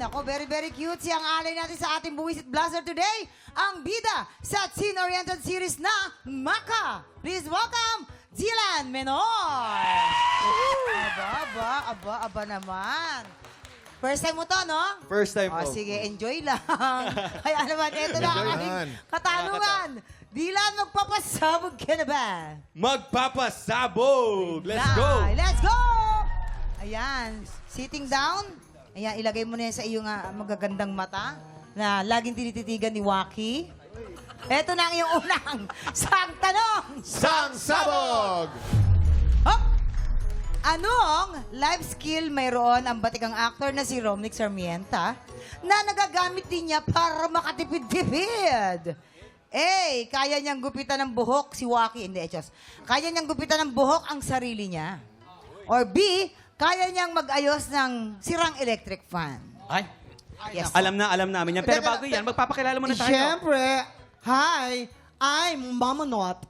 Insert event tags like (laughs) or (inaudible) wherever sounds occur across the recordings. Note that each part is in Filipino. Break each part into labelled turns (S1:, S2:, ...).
S1: nako, very, very cute si ang alay natin sa ating Buwisit Blaster today. Ang bida sa teen-oriented series na Maka. Please welcome, Dylan Menoy. Aba, aba, aba, aba naman. First time mo to, no?
S2: First time
S1: O,
S2: po.
S1: sige, enjoy lang. (laughs) Kaya naman, ito na ang
S3: naman.
S1: katanungan. Dylan, magpapasabog ka na ba?
S2: Magpapasabog! Let's go!
S1: Let's go! Ayan, sitting down. Ayan, ilagay mo na yan sa iyong ah, magagandang mata na laging tinititigan ni Waki. Ito na ang iyong unang (laughs) sang tanong.
S3: Sang Sabog!
S1: Hop! Anong life skill mayroon ang batikang actor na si Romnick Sarmienta na nagagamit din niya para makatipid-tipid? A. Kaya niyang gupitan ng buhok si Waki. Hindi, Echos. Kaya niyang gupitan ng buhok ang sarili niya. Or B. Kaya niyang mag-ayos ng sirang electric fan.
S4: Ay,
S1: Yes.
S4: alam na, alam namin yan. Pero
S3: Teka,
S4: bago yan, magpapakilala muna tayo.
S5: Siyempre, hi, I'm Mama Not.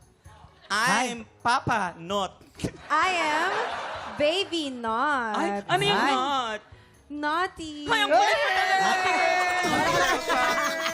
S4: I'm Papa Not.
S6: I am baby not.
S4: Ay, ano yung
S1: Ay.
S4: not?
S6: Naughty.
S4: Ay, ang (laughs)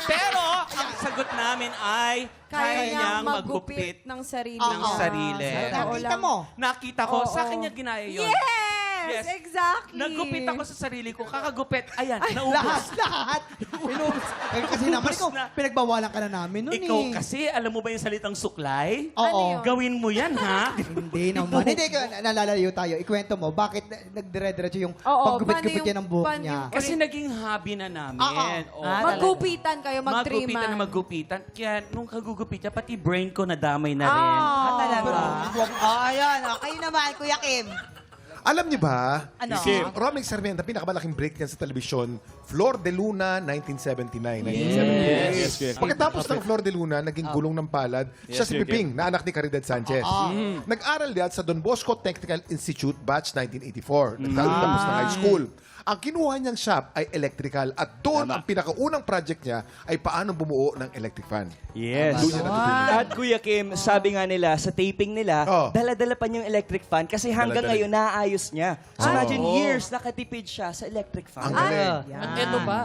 S4: Pero, ang sagot namin ay
S6: Kaya niyang
S4: niyang
S6: magupit ng sarili
S4: ng sarili.
S6: Totoo
S5: Nakita
S6: lang.
S5: mo?
S4: Nakita ko,
S6: Oo.
S4: sa akin niya ginaya yun.
S6: Yes,
S4: Yes.
S6: exactly.
S4: Nagupit ako sa sarili ko, kakagupit. Ayan,
S5: Lahat,
S4: naubos.
S5: lahat. Inubos. (laughs) Eh, kasi naman,
S4: Ubus
S5: ikaw,
S4: na.
S5: pinagbawalan ka na namin nun
S4: Ikaw
S5: eh.
S4: kasi, alam mo ba yung salitang suklay?
S5: Oo.
S6: Ano yun?
S4: Gawin mo yan, ha? (laughs)
S5: Hindi naman. Hindi, ka- nalalayo tayo. Ikwento mo, bakit na- nagdire-diretso yung
S6: Oo,
S5: paggupit-gupit
S6: paano
S5: niya
S6: yung-
S5: ng buhok
S6: paano
S5: niya?
S6: yung-
S4: Kasi naging hobby na namin.
S5: Oo.
S1: Ah,
S6: Maggupitan kayo, mag-triman.
S4: Maggupitan na maggupitan. Kaya nung kagugupit niya, pati brain ko nadamay na rin.
S6: Ah,
S1: Ah, talaga? Oh, ayan. Oh, kayo naman, Kuya Kim.
S3: Alam niyo ba,
S1: Ano?
S3: si Romnick Sarmiento, pinakamalaking break niya sa telebisyon, Flor de Luna, 1979. 1978.
S2: Yes, yes.
S3: Pagkatapos ng Flor de Luna, naging gulong ng palad, siya si
S2: yes,
S3: Piping, na anak ni Caridad Sanchez. Nag-aral diyan sa Don Bosco Technical Institute, batch 1984. Nagtatapos ng high school. Ang kinuha niyang shop ay electrical at doon ang pinakaunang project niya ay paano bumuo ng electric fan.
S2: Yes.
S3: Doon niya natutunan.
S2: At Kuya Kim, sabi nga nila, sa taping nila,
S3: Oh.
S2: dala-dala pa niya yung electric fan kasi hanggang
S3: Dala-dala.
S2: ngayon naaayos niya. So imagine years nakatipid siya sa electric fan.
S3: Ang galing.
S7: At eto pa,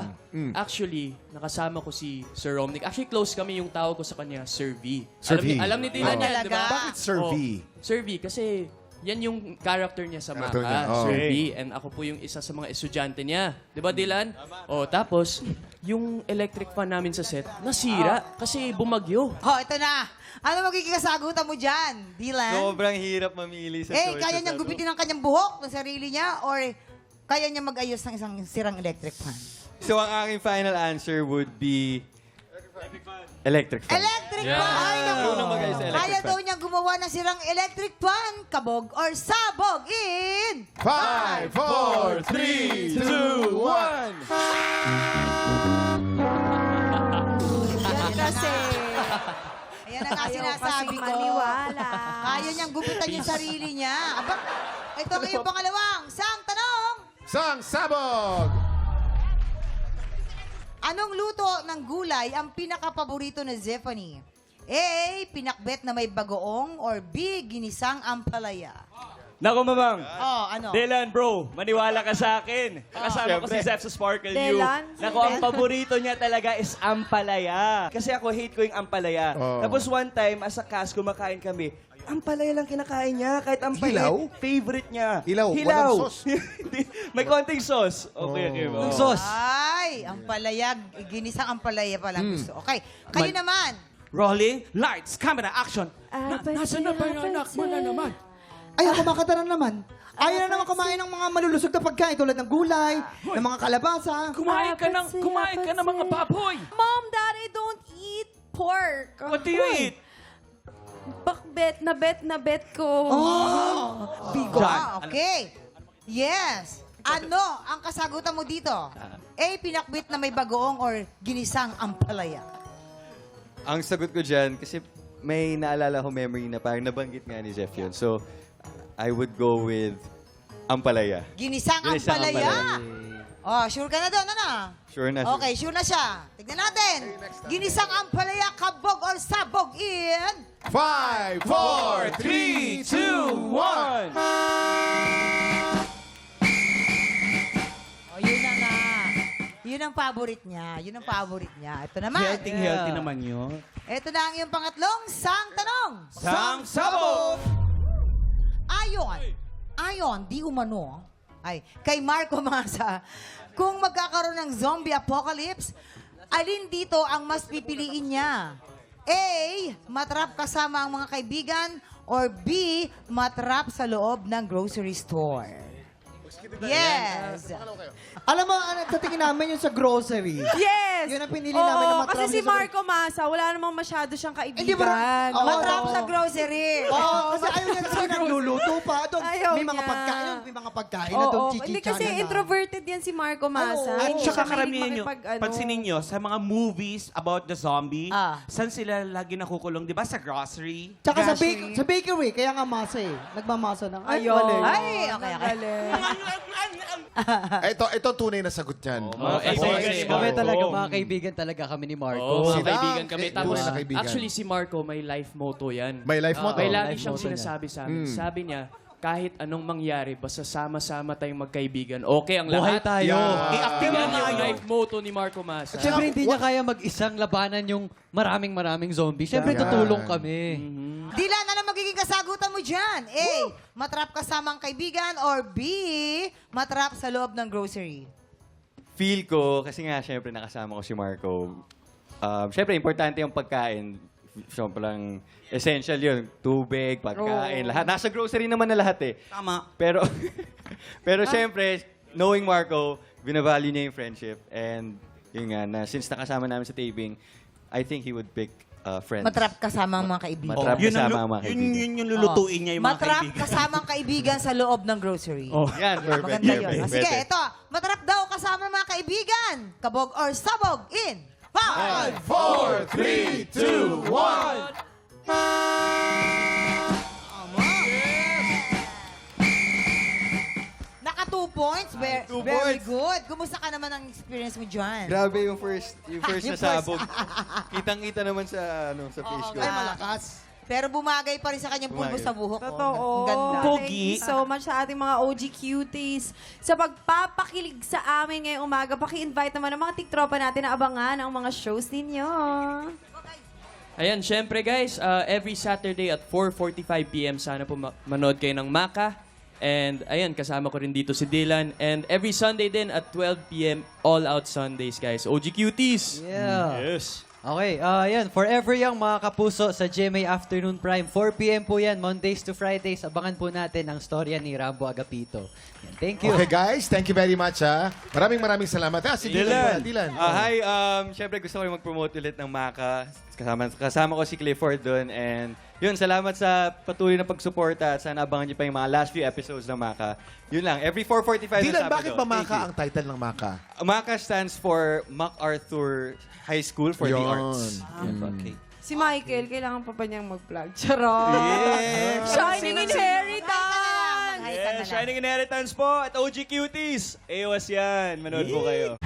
S7: actually, nakasama ko si Sir Romnick. Actually, close kami yung tawag ko sa kanya, Sir V.
S3: Sir
S7: alam, ni-
S3: V.
S7: alam ni Dylan
S3: Oh.
S7: yan, di ba?
S3: Bakit Sir V?
S7: Oh, Sir V, kasi yan yung character niya sa
S3: Character
S7: Maka,
S3: niya, oh.
S7: Sir. V. And ako po yung isa sa mga estudyante niya. Di ba, Dylan? O, tapos, yung electric fan namin sa set, nasira kasi bumagyo.
S1: Oh, ito na. Ano magiging kasagutan mo dyan, Dylan?
S2: Sobrang hirap mamili sa
S1: Eh,
S2: choices.
S1: kaya niyang
S2: ano?
S1: gupitin ang kanyang buhok ng sarili niya or kaya niya mag-ayos ng isang sirang electric fan?
S2: So ang aking final answer would be... Electric fan.
S1: Electric
S7: Yeah.
S1: fan! Ay, naku.
S2: Sa electric
S1: Kaya
S2: fan.
S1: daw niyang gumawa ng sirang electric fan, kabog or sabog in...
S3: 5, 4, 3, 2, 1.
S6: Yan kasi.
S1: Ayan ang nga
S6: Ayaw
S1: sinasabi
S6: kasing
S1: ko.
S6: maniwala.
S1: Kaya niyang gupitan yung sarili niya. Aba, ito ang iyong pangalawang sang tanong.
S3: Sang Sabog!
S1: Anong luto ng gulay ang pinakapaborito ni Zephanie? A. Pinakbet na may bagoong or B. Ginisang ampalaya?
S2: Nako, mamang.
S1: Oh, ano?
S2: Dylan, bro, maniwala ka sa akin. Kasama ko si Zep sa Sparkle U.
S6: Dylan?
S2: Nako, ang paborito niya talaga is ampalaya. Kasi ako, hate ko yung ampalaya.
S3: Oh.
S2: Tapos one time, as a cast, kumakain kami, ampalaya lang kinakain niya. Kahit ampalaya,
S3: Hilaw?
S2: favorite niya.
S3: Hilaw,
S2: Hilaw.
S3: walang sauce. (laughs)
S2: Hindi, May konting sauce. Okay, okay.
S5: Ang
S2: oh.
S5: sauce.
S1: Ay, ampalaya. Ginisang ampalaya pala gusto. Okay. Kayo naman.
S4: Rolling, lights, camera, action.
S6: Apat
S7: Nasaan na ba yung anak mo na naman?
S5: Ay, ako kumakanta na naman. Ayaw na naman kumain ng mga malulusog na pagkain tulad ng gulay, ng mga kalabasa.
S7: Kumain ka ng,
S6: Apat
S7: kumain ka ng mga baboy.
S6: Mom, Dad, I don't eat pork.
S4: What do you eat?
S6: Bakbet na bet na bet ko.
S1: Bigo. Ah, okay. Yes. Ano ang kasagutan mo dito? A. Pinakbit na may bagoong or ginisang ampalaya?
S8: Ang sagot ko dyan, kasi may naalala ko memory na parang nabanggit nga ni Jeff yun. So, I would go with Ampalaya.
S1: Ginisang,
S8: Ginisang
S1: ampalaya.
S8: ampalaya.
S1: Oh, sure ka na doon, ano?
S8: Sure na. sure.
S1: Okay, sure na siya. Tignan natin. Ginisang ampalaya, kabog or sabog in...
S3: 5, 4, 3, 2,
S1: yun ang favorite niya. Yun ang favorite niya. Ito naman.
S4: Healthy, healthy naman yun.
S1: Ito na ang iyong pangatlong sang tanong.
S4: Sang sabog!
S1: Ayon, ayon, di umano, ay, kay Marco Masa, kung magkakaroon ng zombie apocalypse, alin dito ang mas pipiliin niya? A. Matrap kasama ang mga kaibigan or B. Matrap sa loob ng grocery store? Yes.
S5: Alam mo, ano, sa tingin namin yung sa grocery.
S6: Yes!
S5: Yun ang pinili
S6: Oo,
S5: namin na matrap
S6: kasi si Marco Masa, wala namang masyado siyang kaibigan.
S5: Hindi ba- Oo.
S1: Matrap sa grocery.
S5: Oo, kasi ayaw niya (laughs) kasi nagluluto pa. Doon,
S6: Ayaw
S5: may mga
S6: niya.
S5: pagkain, may mga pagkain na
S6: Oo,
S5: doon,
S6: hindi
S5: chichicha
S6: kasi
S5: na.
S6: introverted yan si Marco Masa.
S5: Oo.
S4: At
S6: Hindi
S4: saka
S6: siya
S4: karamihan
S6: mahilig
S4: nyo,
S6: makipag- ano.
S4: pansinin nyo, sa mga movies about the zombie,
S1: Ah.
S4: saan sila lagi nakukulong? Di ba sa grocery?
S5: Tsaka sa, bake, sa bakery, kaya nga masa eh. Nagmamasa ng, ay,
S6: Ayun.
S5: mali.
S1: Ay, okay, okay.
S3: ito, ito tunay na sagot niyan.
S7: Ni
S8: kami
S9: talaga, mga kaibigan talaga kami ni Marco.
S7: Oo, mga
S3: Sila,
S7: kaibigan kami.
S3: eh,
S7: Tapos,
S3: tunay na kaibigan.
S7: actually, si Marco, may life motto yan.
S3: May life motto.
S7: May lagi
S9: Life
S7: siyang
S9: motto niya.
S7: sinasabi sa amin. Sabi niya, kahit anong mangyari, basta sama-sama tayong magkaibigan, okay ang lahat.
S9: Buhay tayo.
S3: Yeah.
S4: I-active
S7: Yan yung
S4: tayo.
S7: life motto ni Marco Masa.
S9: At syempre, hindi niya kaya mag-isang labanan yung maraming maraming zombie. Syempre,
S3: Yan.
S9: tutulong kami.
S1: Dilan, ano magiging kasagutan mo dyan? A. Matrap kasama ang kaibigan or B. Matrap sa loob ng grocery?
S8: Feel ko, kasi nga, syempre, nakasama ko si Marco. Um, syempre, importante yung pagkain. Sobrang essential yun. Tubig, pagkain, lahat. Nasa grocery naman na lahat eh.
S4: Tama.
S8: Pero, (laughs) pero syempre, knowing Marco, binavalue niya yung friendship. And yun nga, na since nakasama namin sa taping, I think he would pick uh, friends.
S1: Matrap kasama ang mga kaibigan.
S8: Matrap oh,
S4: yun ang
S8: kasama ang mga
S4: Yun,
S8: kaibigan.
S4: yun yung lulutuin niya yung mga
S1: Matrap kasama ang kaibigan sa loob ng grocery. Oh.
S8: Yan, perfect.
S1: Maganda yun. Ah, Sige, ito. Matrap daw kasama ang mga kaibigan. Kabog or sabog in. Five!
S3: 4,
S1: 3, 2, 1. Very,
S8: Two
S1: very
S8: points.
S1: good. Kumusta ka naman ang experience mo dyan?
S8: Grabe yung first, yung first (laughs)
S1: Yung
S8: na
S1: first.
S8: sabog. Kitang-kita naman sa, ano, sa face ko.
S5: Ay, malakas.
S1: Pero bumagay pa rin sa kanyang pulbo
S8: Bumagay.
S1: sa buhok. oh.
S6: Totoo.
S1: Ang ganda.
S4: Pogi.
S6: Thank you so much sa ating mga OG cuties. Sa pagpapakilig sa amin ngayong umaga, paki-invite naman ang mga tiktropa natin na abangan ang mga shows ninyo.
S7: Ayan, syempre guys, uh, every Saturday at 4.45pm, sana po ma- manood kayo ng Maka. And ayan, kasama ko rin dito si Dylan. And every Sunday din at 12pm, All Out Sundays guys. OG Cuties!
S9: Yeah.
S4: Yes.
S9: Okay, uh, yan. Forever Young, mga kapuso, sa GMA Afternoon Prime. 4pm po yan, Mondays to Fridays. Abangan po natin ang storya ni Rambo Agapito. Yan, Thank you.
S3: Okay guys, thank you very much ha. Maraming maraming salamat. Ah, si Dylan.
S4: Dylan.
S3: Dylan.
S8: Ah, hi, um, syempre gusto ko rin mag-promote ulit ng Maka. Kasama, kasama ko si Clifford doon. And yun, salamat sa patuloy na pagsuporta at sana abangan niyo pa yung mga last few episodes ng Maka. Yun lang, every 4.45 na
S3: Dylan,
S8: Sabado.
S3: bakit ba Maka ang title ng Maka?
S8: Maka stands for MacArthur High School for the
S3: Yun.
S8: Arts.
S4: Okay.
S6: Si Michael, kailangan pa pa niyang mag-vlog. Charot! (laughs) Shining Inheritance!
S1: Ka na lang.
S2: Shining Inheritance po at OG Cuties. AOS yan. Manood po kayo.